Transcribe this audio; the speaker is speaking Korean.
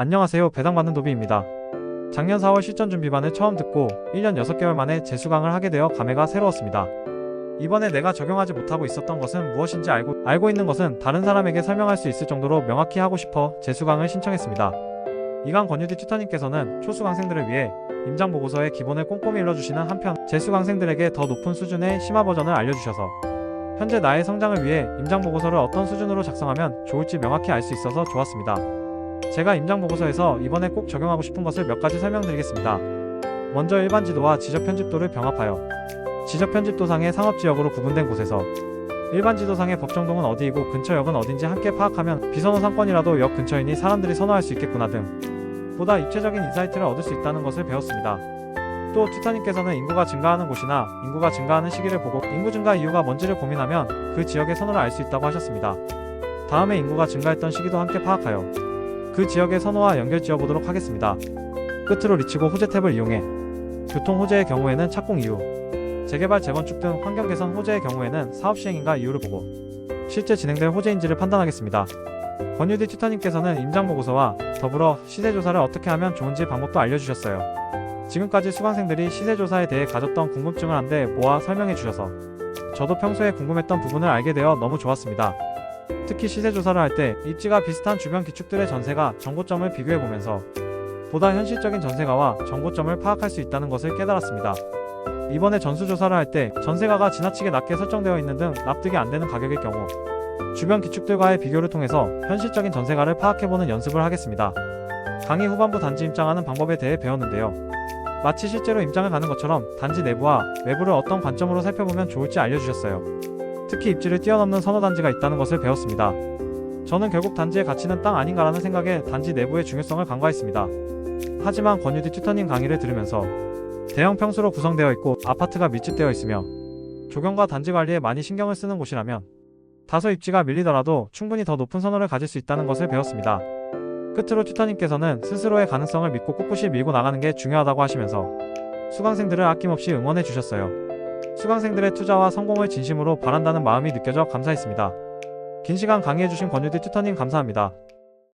안녕하세요. 배당받는 도비입니다. 작년 4월 실전 준비반을 처음 듣고 1년 6개월 만에 재수강을 하게 되어 감회가 새로웠습니다. 이번에 내가 적용하지 못하고 있었던 것은 무엇인지 알고, 알고 있는 것은 다른 사람에게 설명할 수 있을 정도로 명확히 하고 싶어 재수강을 신청했습니다. 이강 권유디 튜터님께서는 초수강생들을 위해 임장 보고서의 기본을 꼼꼼히 일러주시는 한편 재수강생들에게 더 높은 수준의 심화 버전을 알려주셔서 현재 나의 성장을 위해 임장 보고서를 어떤 수준으로 작성하면 좋을지 명확히 알 수 있어서 좋았습니다. 제가 임장 보고서에서 이번에 꼭 적용하고 싶은 것을 몇 가지 설명드리겠습니다. 먼저 일반 지도와 지적 편집도를 병합하여 지적 편집도상의 상업 지역으로 구분된 곳에서 일반 지도상의 법정동은 어디이고 근처 역은 어딘지 함께 파악하면 비선호 상권이라도 역 근처이니 사람들이 선호할 수 있겠구나 등 보다 입체적인 인사이트를 얻을 수 있다는 것을 배웠습니다. 또 튜터님께서는 인구가 증가하는 곳이나 인구가 증가하는 시기를 보고 인구 증가 이유가 뭔지를 고민하면 그 지역의 선호를 알 수 있다고 하셨습니다. 다음에 인구가 증가했던 시기도 함께 파악하여 그 지역의 선호와 연결 지어보도록 하겠습니다. 끝으로 리치고 호재 탭을 이용해 교통 호재의 경우에는 착공 이유, 재개발 재건축 등 환경 개선 호재의 경우에는 사업 시행인가 이유를 보고 실제 진행될 호재인지를 판단하겠습니다. 권유디 튜터님께서는 임장 보고서와 더불어 시세 조사를 어떻게 하면 좋은지 방법도 알려주셨어요. 지금까지 수강생들이 시세 조사에 대해 가졌던 궁금증을 한데 모아 설명해 주셔서 저도 평소에 궁금했던 부분을 알게 되어 너무 좋았습니다. 특히 시세 조사를 할 때 입지가 비슷한 주변 기축들의 전세가 정고점을 비교해 보면서 보다 현실적인 전세가와 정고점을 파악할 수 있다는 것을 깨달았습니다. 이번에 전수조사를 할 때 전세가가 지나치게 낮게 설정되어 있는 등 납득이 안 되는 가격일 경우 주변 기축들과의 비교를 통해서 현실적인 전세가를 파악해보는 연습을 하겠습니다. 강의 후반부 단지 입장하는 방법에 대해 배웠는데요. 마치 실제로 임장을 가는 것처럼 단지 내부와 외부를 어떤 관점으로 살펴보면 좋을지 알려주셨어요. 특히 입지를 뛰어넘는 선호 단지가 있다는 것을 배웠습니다. 저는 결국 단지의 가치는 땅 아닌가라는 생각에 단지 내부의 중요성을 간과했습니다. 하지만 권유디 튜터님 강의를 들으면서 대형 평수로 구성되어 있고 아파트가 밀집되어 있으며 조경과 단지 관리에 많이 신경을 쓰는 곳이라면 다소 입지가 밀리더라도 충분히 더 높은 선호를 가질 수 있다는 것을 배웠습니다. 끝으로 튜터님께서는 스스로의 가능성을 믿고 꿋꿋이 밀고 나가는 게 중요하다고 하시면서 수강생들을 아낌없이 응원해 주셨어요. 수강생들의 투자와 성공을 진심으로 바란다는 마음이 느껴져 감사했습니다. 긴 시간 강의해주신 권유디 튜터님 감사합니다.